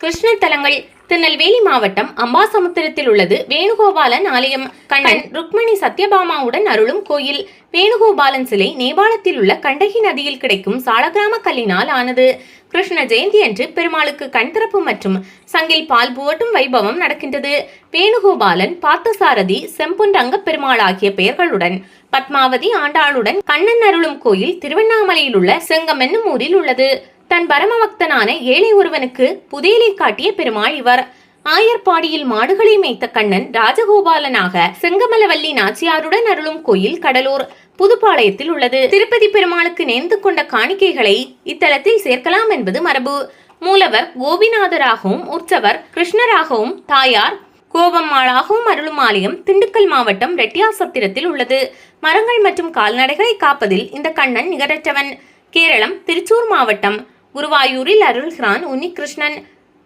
கிருஷ்ண தலங்கள் திருநெல்வேலி மாவட்டம் அம்பாசமுத்திரத்தில் உள்ளது. வேணுகோபாலன் ஆலயம். கண்ணன் ருக்மணி சத்யபாமாவுடன் அருளும் கோயில். வேணுகோபாலன் சிலை நேபாளத்தில் உள்ள கண்டகி நதியில் கிடைக்கும் சாலகிராம கல்லினால் ஆனது. கிருஷ்ண ஜெயந்தி அன்று பெருமாளுக்கு கண் திறப்பு மற்றும் சங்கில் பால் புவட்டும் வைபவம் நடக்கின்றது. வேணுகோபாலன் பார்த்தசாரதி செம்பொன் ரங்கப் பெருமாள் ஆகிய பெயர்களுடன் பத்மாவதி ஆண்டாளுடன் கண்ணன் அருளும் கோயில் திருவண்ணாமலையில் உள்ள செங்கம் என்னும் ஊரில் உள்ளது. தன் பரமபக்தனான ஏழை ஒருவனுக்கு புதையலை காட்டிய பெருமாள் இவர். ஆயர்பாடியில் மாடுகளை மேய்த்த கண்ணன் ராஜகோபாலனாக செங்கமலவல்லி நாச்சியாருடன் அருளும் கோயில் கடலூர் புதுப்பாளையத்தில் உள்ளது. திருப்பதி பெருமாளுக்கு நேர்ந்து கொண்ட காணிக்கைகளை இத்தலத்தில் சேர்க்கலாம் என்பது மரபு. மூலவர் கோபிநாதராகவும் உற்சவர் கிருஷ்ணராகவும் தாயார் கோபம்மாளாகவும் அருளும் ஆலயம் திண்டுக்கல் மாவட்டம் ரெட்டியாசத்திரத்தில் உள்ளது. மரங்கள் மற்றும் கால்நடைகளை காப்பதில் இந்த கண்ணன் நிகரற்றவன். கேரளம் திருச்சூர் மாவட்டம். குருவாயூரில் அருள்கிறான் உன்னிகிருஷ்ணன்.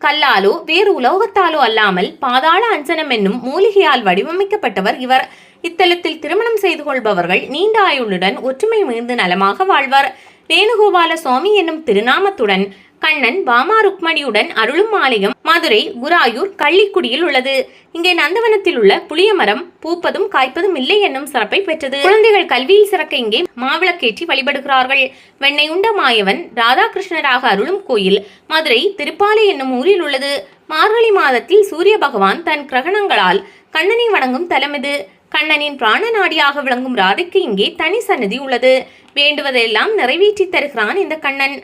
கல்லாலோ வேறு உலோகத்தாலோ அல்லாமல் பாதாள அஞ்சனம் என்னும் மூலிகையால் வடிவமைக்கப்பட்டவர் இவர். இத்தலத்தில் திருமணம் செய்து கொள்பவர்கள் நீண்ட ஆயுளுடன் ஒற்றுமை மிகுந்து நலமாக வாழ்வர். வேணுகோபால சுவாமி என்னும் திருநாமத்துடன் கண்ணன் பாமா ருக்மணியுடன் அருளும் ஆலயம் மதுரை குராயூர் கள்ளிக்குடியில் உள்ளது. இங்கே நந்தவனத்தில் உள்ள புளிய மரம் பூப்பதும் காய்ப்பதும் இல்லை என்னும் சிறப்பை பெற்றது. குழந்தைகள் கல்வியில் சிறக்க இங்கே மாவிளக்கேற்றி வழிபடுகிறார்கள். வெண்ணை உண்ட மாயவன் ராதாகிருஷ்ணராக அருளும் கோயில் மதுரை திருப்பாலை என்னும் ஊரில் உள்ளது. மார்கழி மாதத்தில் சூரிய பகவான் தன் கிரகணங்களால் கண்ணனை வணங்கும் தலம் இது. கண்ணனின் பிராண நாடியாக விளங்கும் ராதைக்கு இங்கே தனி சன்னதி உள்ளது. வேண்டுவதெல்லாம் நிறைவேற்றி தருகிறான் இந்த கண்ணன்.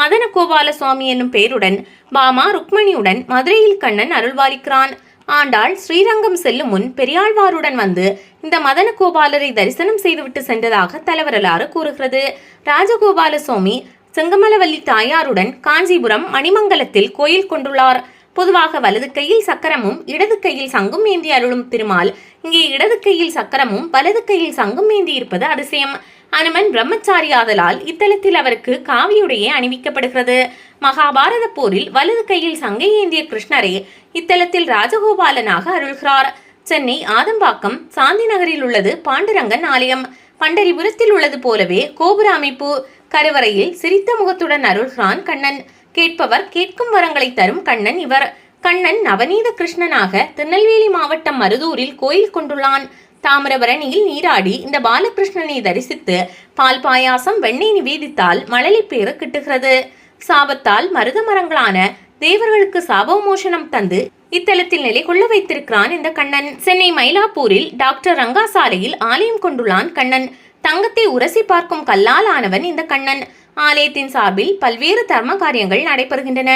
மதன கோபால சுவாமி என்னும் பெயருடன் பாமா ருக்மணியுடன் மதுரையில் கண்ணன் அருள்வாளிக்கிறான் ஆண்டாள் ஸ்ரீரங்கம் செல்லும் முன் பெரியாழ்வாருடன் வந்து இந்த மதன கோபாலரை தரிசனம் செய்துவிட்டு சென்றதாக தலைவரலாறு கூறுகிறது. ராஜகோபால சுவாமி செங்கமலவல்லி தாயாருடன் காஞ்சிபுரம் மணிமங்கலத்தில் கோயில் கொண்டுள்ளார். பொதுவாக வலது கையில் சக்கரமும் இடது கையில் சங்கும் ஏந்தி அருளும். திருமால் இங்கே இடது கையில் சக்கரமும் வலது கையில் சங்கும் ஏந்தி இருப்பது அதிசயம். அனுமன் பிரம்மச்சாரி ஆதலால் இத்தலத்தில் அவருக்கு காவியுடையே அணிவிக்கப்படுகிறது. மகாபாரத போரில் வலது கையில் சங்கை ஏந்திய கிருஷ்ணரே இத்தலத்தில் ராஜகோபாலனாக அருள்கிறார். சென்னை ஆதம்பாக்கம் சாந்தி நகரில் உள்ளது பாண்டுரங்கன் ஆலயம். பண்டரிபுரத்தில் உள்ளது போலவே கோபுர அமைப்பு கருவறையில் சிரித்த முகத்துடன் அருள்கிறான் கண்ணன். கேட்பவர் கேட்கும் வரங்களை தரும் கண்ணன் இவர். கண்ணன் நவநீத கிருஷ்ணனாக திருநெல்வேலி மாவட்டம் மருதூரில் கோயில் கொண்டுள்ளான். தாமிரபரணியில் நீராடி இந்த பாலகிருஷ்ணனை தரிசித்து பால் பாயாசம் வெண்ணெய் நிவேதித்தால் மழலை பேறு கிட்டுகிறது. சாபத்தால் மருத மரங்களான தேவர்களுக்கு சாபமோஷனம் தந்து இத்தலத்தில் நிலை கொள்ள வைத்திருக்கிறான் இந்த கண்ணன். சென்னை மயிலாப்பூரில் டாக்டர் ரங்கா சாலையில் ஆலயம் கொண்டுள்ளான் கண்ணன். தங்கத்தை உரசி பார்க்கும் கல்லால் ஆனவன் இந்த கண்ணன். ஆலயத்தின் சார்பில் பல்வேறு தர்ம காரியங்கள் நடைபெறுகின்றன.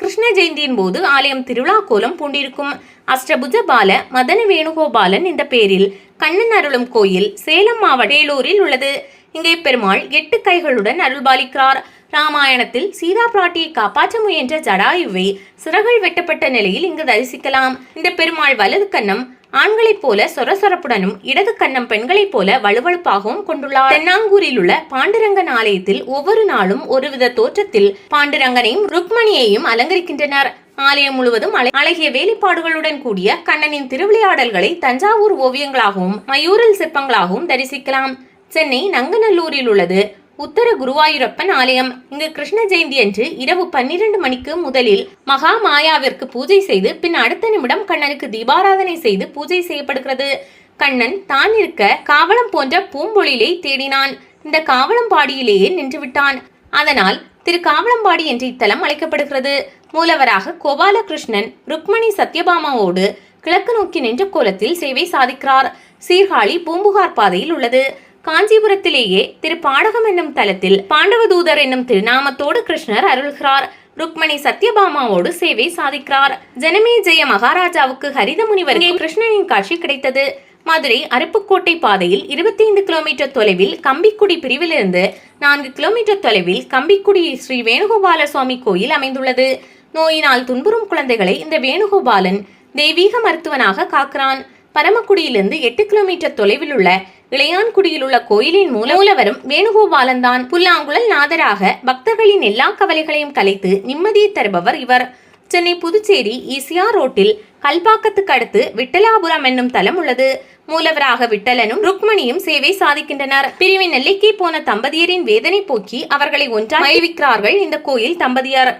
கிருஷ்ண ஜெயந்தியின் போது ஆலயம் திருவிழா கோலம் பூண்டிருக்கும். அஷ்டபுஜ பால மதன வேணுகோபாலன் இந்த பேரில் கண்ணன் அருளும் கோயில் சேலம் மாவட்ட வேலூரில் உள்ளது. இங்கே பெருமாள் எட்டு கைகளுடன் அருள்பாலிக்கிறார் ராமாயணத்தில் சீதா பிராட்டியை காப்பாற்ற முயன்ற ஜடாயுவை சிறகுகள் வெட்டப்பட்ட நிலையில் இங்கு தரிசிக்கலாம். இந்த பெருமாள் வலது கன்னம் ஆண்களைப் போல சொரசொரப்புடனும் இடது கன்னம் பெண்களைப் போல வலுவழுப்பாகவும் கொண்டுள்ளார். தென்னாங்கூரில் உள்ள பாண்டுரங்கன் ஆலயத்தில் ஒவ்வொரு நாளும் ஒருவித தோற்றத்தில் பாண்டுரங்கனையும் ருக்மணியையும் அலங்கரிக்கின்றனர். ஆலயம் முழுவதும் அழகிய வேலைப்பாடுகளுடன் கூடிய கண்ணனின் திருவிளையாடல்களை தஞ்சாவூர் ஓவியங்களாகவும் மயூரில் சிற்பங்களாகவும் தரிசிக்கலாம். சென்னை நங்கநல்லூரில் உள்ளது. உத்தர குருவாயூரப்பன் ஆலயம். இங்கு கிருஷ்ண ஜெயந்தி அன்று இரவு பன்னிரண்டு மணிக்கு முதலில் மகா மாயாவிற்கு பூஜை செய்து பின் அடுத்த நிமிடம் கண்ணனுக்கு தீபாராதனை செய்து பூஜை செய்யப்படுகிறது. கண்ணன் தான் இருக்க காவலம் போன்ற பூம்பொழிலை தேடினான். இந்த காவலம்பாடியிலேயே நின்றுவிட்டான். அதனால் திரு காவலம்பாடி என்ற இத்தலம் அழைக்கப்படுகிறது. மூலவராக கோபாலகிருஷ்ணன் ருக்மணி சத்யபாமாவோடு கிழக்கு நோக்கி நின்ற கோலத்தில் சேவை சாதிக்கிறார். சீர்காழி பூம்புகார் பாதையில் உள்ளது. காஞ்சிபுரத்திலேயே திரு பாடகம் என்னும் தலத்தில் பாண்டவதூதர் என்னும் திருநாமத்தோடு கிருஷ்ணர் அருள்கிறார். ருக்மணி சத்யபாமாவோடு சேவை சாதிக்கிறார். ஜனமே ஜெய மகாராஜாவுக்கு ஹரித முனிவர் கிருஷ்ணனின் காட்சி கிடைத்தது. மதுரை அருப்புக்கோட்டை பாதையில் 25 கிலோமீட்டர் தொலைவில் கம்பிக்குடி பிரிவிலிருந்து நான்கு கிலோமீட்டர் தொலைவில் கம்பிக்குடி ஸ்ரீ வேணுகோபால சுவாமி கோயில் அமைந்துள்ளது. நோயினால் துன்புறும் குழந்தைகளை இந்த வேணுகோபாலன் தெய்வீக மருத்துவனாக காக்கிறான். பரமக்குடியிலிருந்து எட்டு கிலோமீட்டர் தொலைவில் உள்ள இளையான்குடியில் உள்ள கோயிலின் மூல மூலவரும் வேணுகோபாலன் தான் புல்லாங்குழல் நாதராக பக்தர்களின் எல்லா கவலைகளையும் கலைத்து நிம்மதியை தருபவர் இவர். சென்னை புதுச்சேரி ஈசிஆர் ரோட்டில் கல்பாக்கத்துக்கு அடுத்து விட்டலாபுரம் என்னும் தலம் உள்ளது. மூலவராக விட்டலனும் ருக்மணியும் சேவை சாதிக்கின்றனர். பிரிவின் எல்லைக்கே போன தம்பதியரின் வேதனை போக்கி அவர்களை ஒன்றாக மகிழ்விக்கிறார்கள் இந்த கோயில் தம்பதியர்.